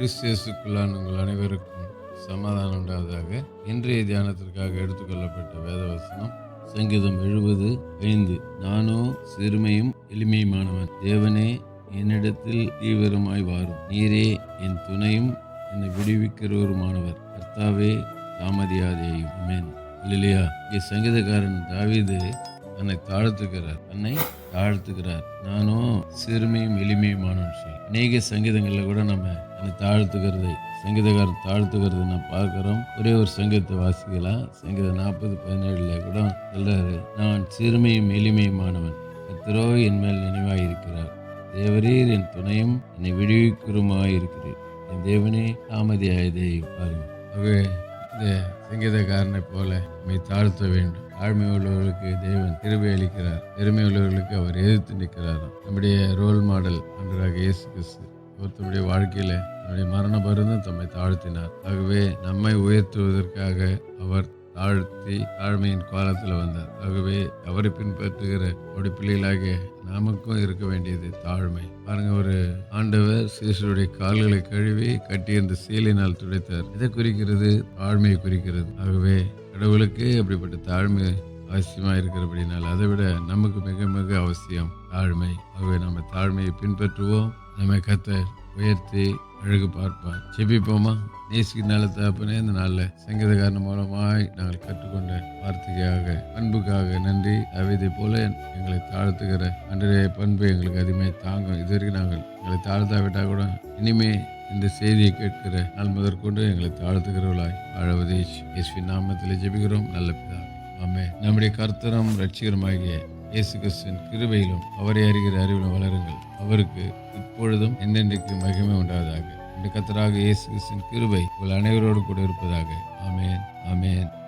கிறிஸ்தியஸுக்குள்ளான உங்கள் அனைவருக்கும் சமாதானம் உண்டாவதாக. இன்றைய தியானத்திற்காக எடுத்துக்கொள்ளப்பட்ட வேதவசனம் சங்கீதம் எழுபது ஐந்து. நானோ சிறுமையும் எளிமையுமானவன். தேவனே என்னிடத்தில் தீவிரமாய் வாரும். நீரே என் துணையும் என்னை விடுவிக்கிறவருமானவர் கர்த்தாவே தாமதியாதேயும். அமேன் இல்லையா இங்கே சங்கீதக்காரன் தாவிது தன்னை தாழ்த்துக்கிறார் தன்னை தாழ்த்துக்கிறார் நானும் சிறுமையும் எளிமையுமான சொல்லி அநேக சங்கீதங்களில் கூட நம்ம என்னை தாழ்த்துக்கிறதை சங்கீதக்காரன் தாழ்த்துக்கிறதை நான் பார்க்குறோம். ஒரே ஒரு சங்கீதத்தை வாசிக்கலாம். சங்கீதம் நாற்பது பதினேழில் கூட சொல்கிறாரு நான் சிறுமையும் எளிமையுமானவன் கத்திரோ என் மேல் நினைவாயிருக்கிறார். தேவரீர் என் துணையும் என்னை இருக்கிறேன் என் தேவனே தாமதியாயதே பாருங்கள். ஆகவே இந்த சங்கீதக்காரனை போல நம்மை தாழ்த்த வேண்டும். ஆழ்மை உள்ளவர்களுக்கு தேவன் கிருபை அளிக்கிறார். பெருமை உள்ளவர்களுக்கு அவர் எதிர்த்து நிற்கிறாராம். நம்முடைய ரோல் மாடல் அன்றாக இயேசு கிறிஸ்து. ஒருத்தருடைய தம்முடைய வாழ்க்கையில தன்னுடைய மரண பருந்தும் தம்மை தாழ்த்தினார். ஆகவே நம்மை உயர்த்துவதற்காக அவர் தாழ்த்தி தாழ்மையின் காலத்தில் வந்தார். ஆகவே அவரை பின்பற்றுகிற அவருடைய பிள்ளைகளாக நமக்கும் இருக்க வேண்டியது தாழ்மை. பாருங்க ஒரு ஆண்டவர் சீசருடைய கால்களை கழுவி கட்டியிருந்த சீலினால் துடைத்தார். இதை குறிக்கிறது? தாழ்மையை குறிக்கிறது. ஆகவே கடவுளுக்கு அப்படிப்பட்ட தாழ்மை அவசியமா இருக்கிறபடினால் அதை விட நமக்கு மிக மிக அவசியம் தாழ்மை. ஆகவே நம்ம தாழ்மையை பின்பற்றுவோம். நம்மை கத்த உயர்த்தி அழகு பார்ப்பார். செபிப்போமா நேசிக்கு நல்ல தகப்பனே இந்த நாளில் சங்கீதக்காரன் மூலமாய் நாங்கள் கற்றுக்கொண்ட வார்த்தைக்காக பண்புக்காக நன்றி. அவைதை போல எங்களை தாழ்த்துகிற அன்றைய பண்பு எங்களுக்கு அதிகமாக தாங்கும். இது வரைக்கும் நாங்கள் எங்களை தாழ்த்தாவிட்டால் கூட இனிமே இந்த செய்தியை கேட்கிற நாள் முதற்கொண்டு எங்களை தாழ்த்துகிறவர்களாய் வாழவதே இயேசுவின் நாமத்தில் ஜெபிக்கிறோம். நல்ல பிதா. ஆமே நம்முடைய கர்த்தரம் ரட்சிகரமாகிய இயேசு கிறிஸ்துவின் கிருபையிலும் அவரை அறிகிற அறிவிலும் வளருங்கள். அவருக்கு இப்பொழுதும் என்றென்றைக்கு மகிமை உண்டாவதாக. இந்த கத்தராக இயேசு கிறிஸ்துவின் கிருபை உங்கள் அனைவரோடு கூட இருப்பதாக. அமேன் ஆமேன் ஆமேன்.